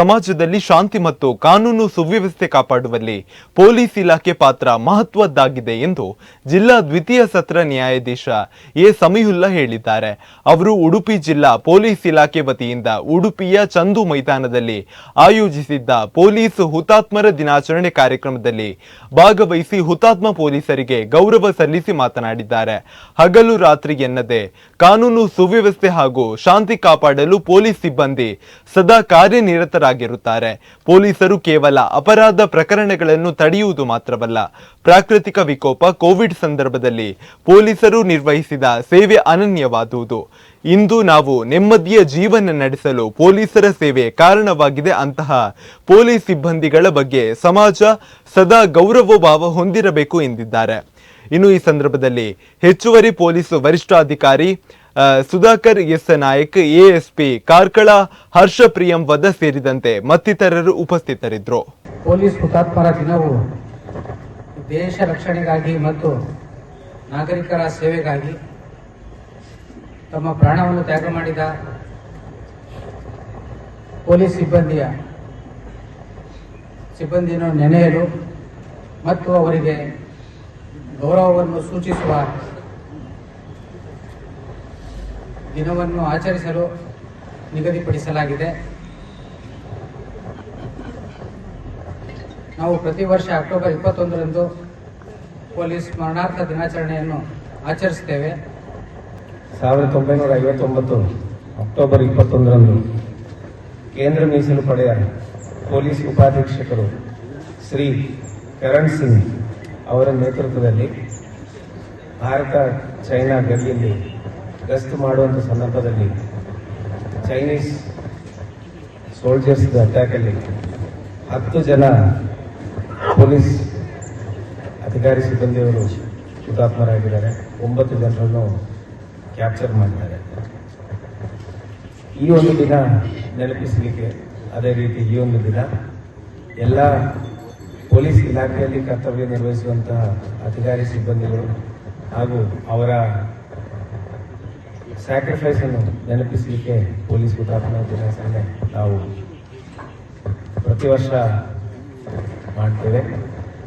ಸಮಾಜದಲ್ಲಿ ಶಾಂತಿ ಮತ್ತು ಕಾನೂನು ಸುವ್ಯವಸ್ಥೆ ಕಾಪಾಡುವಲ್ಲಿ ಪೊಲೀಸ್ ಇಲಾಖೆ ಪಾತ್ರ ಮಹತ್ವದ್ದಾಗಿದೆ ಎಂದು ಜಿಲ್ಲಾ ದ್ವಿತೀಯ ಸತ್ರ ನ್ಯಾಯಾಧೀಶ ಎ ಸಮೀಹುಲ್ಲಾ ಹೇಳಿದ್ದಾರೆ. ಅವರು ಉಡುಪಿ ಜಿಲ್ಲಾ ಪೊಲೀಸ್ ಇಲಾಖೆ ವತಿಯಿಂದ ಉಡುಪಿಯ ಚಂದು ಮೈದಾನದಲ್ಲಿ ಆಯೋಜಿಸಿದ್ದ ಪೊಲೀಸ್ ಹುತಾತ್ಮರ ದಿನಾಚರಣೆ ಕಾರ್ಯಕ್ರಮದಲ್ಲಿ ಭಾಗವಹಿಸಿ ಹುತಾತ್ಮ ಪೊಲೀಸರಿಗೆ ಗೌರವ ಸಲ್ಲಿಸಿ ಮಾತನಾಡಿದ್ದಾರೆ. ಹಗಲು ರಾತ್ರಿ ಎನ್ನದೆ ಕಾನೂನು ಸುವ್ಯವಸ್ಥೆ ಹಾಗೂ ಶಾಂತಿ ಕಾಪಾಡಲು ಪೊಲೀಸ್ ಸಿಬ್ಬಂದಿ ಸದಾ ಕಾರ್ಯನಿರತರಾಗಿರುತ್ತಾರೆ ಪೊಲೀಸರು ಕೇವಲ ಅಪರಾಧ ಪ್ರಕರಣಗಳನ್ನು ತಡೆಯುವುದು ಮಾತ್ರವಲ್ಲ, ಪ್ರಾಕೃತಿಕ ವಿಕೋಪ, ಕೋವಿಡ್ ಸಂದರ್ಭದಲ್ಲಿ ಪೊಲೀಸರು ನಿರ್ವಹಿಸಿದ ಸೇವೆ ಅನನ್ಯವಾದುದು ಇಂದು ನಾವು ನೆಮ್ಮದಿಯ ಜೀವನ ನಡೆಸಲು ಪೊಲೀಸರ ಸೇವೆ ಕಾರಣವಾಗಿದೆ ಅಂತಹ ಪೊಲೀಸ್ ಸಿಬ್ಬಂದಿಗಳ ಬಗ್ಗೆ ಸಮಾಜ ಸದಾ ಗೌರವ ಭಾವ ಹೊಂದಿರಬೇಕು ಎಂದಿದ್ದಾರೆ. ಇನ್ನು ಈ ಸಂದರ್ಭದಲ್ಲಿ ಹೆಚ್ಚುವರಿ ಪೊಲೀಸ್ ವರಿಷ್ಠಾಧಿಕಾರಿ Sudhakar, S Nayak ASP Karkala Harsha Priyamvada ಸೇರಿದಂತೆ ಮತ್ತಿತರರು ಉಪಸ್ಥಿತರಿದ್ದರು. ಪೊಲೀಸ್ ಹುತಾತ್ಮರ ದಿನವು ದೇಶ ರಕ್ಷಣೆಗಾಗಿ ಮತ್ತು ನಾಗರಿಕರ ಸೇವೆಗಾಗಿ ತಮ್ಮ ಪ್ರಾಣವನ್ನು ತ್ಯಾಗ ಮಾಡಿದ ಪೊಲೀಸ್ ಸಿಬ್ಬಂದಿಯ ಸಿಬ್ಬಂದಿಯನ್ನು ನೆನೆಯಲು ಮತ್ತು ಅವರಿಗೆ ಗೌರವವನ್ನು ಸೂಚಿಸುವ ದಿನವನ್ನು ಆಚರಿಸಲು ನಿಗದಿಪಡಿಸಲಾಗಿದೆ. ನಾವು ಪ್ರತಿ ವರ್ಷ ಅಕ್ಟೋಬರ್ ಇಪ್ಪತ್ತೊಂದರಂದು ಪೊಲೀಸ್ ಸ್ಮರಣಾರ್ಥ ದಿನಾಚರಣೆಯನ್ನು ಆಚರಿಸ್ತೇವೆ ಸಾವಿರದ ಒಂಬೈನೂರ ಐವತ್ತೊಂಬತ್ತು ಅಕ್ಟೋಬರ್ ಇಪ್ಪತ್ತೊಂದರಂದು ಕೇಂದ್ರ ಮೀಸಲು ಪಡೆಯ ಪೊಲೀಸ್ ಉಪಾಧೀಕ್ಷಕರು ಶ್ರೀ ಕರಣ್ ಸಿಂಗ್ ಅವರ ನೇತೃತ್ವದಲ್ಲಿ ಭಾರತ, ಚೈನಾ ಗಡಿಯಲ್ಲಿ ಗಸ್ತು ಮಾಡುವಂಥ ಸಂದರ್ಭದಲ್ಲಿ ಚೈನೀಸ್ ಸೋಲ್ಜರ್ಸ್ ಅಟ್ಯಾಕಲ್ಲಿ ಹತ್ತು ಜನ ಪೊಲೀಸ್ ಅಧಿಕಾರಿ ಸಿಬ್ಬಂದಿಯವರು ಹುತಾತ್ಮರಾಗಿದ್ದಾರೆ. ಒಂಬತ್ತು ಜನರನ್ನು ಕ್ಯಾಪ್ಚರ್ ಮಾಡಿದ್ದಾರೆ ಈ ಒಂದು ದಿನ ನೆನಪಿಸಲಿಕ್ಕೆ ಅದೇ ರೀತಿ ಈ ಒಂದು ದಿನ ಎಲ್ಲ ಪೊಲೀಸ್ ಇಲಾಖೆಯಲ್ಲಿ ಕರ್ತವ್ಯ ನಿರ್ವಹಿಸುವಂತಹ ಅಧಿಕಾರಿ ಸಿಬ್ಬಂದಿಗಳು ಹಾಗೂ ಅವರ ಸ್ಯಾಕ್ರಿಫೈಸ್ ಅನ್ನು ನೆನಪಿಸಲಿಕ್ಕೆ ಪೊಲೀಸ್ ಹುತಾತ್ಮ ದಿನಾಚರಣೆ ನಾವು ಪ್ರತಿ ವರ್ಷ ಮಾಡ್ತೇವೆ.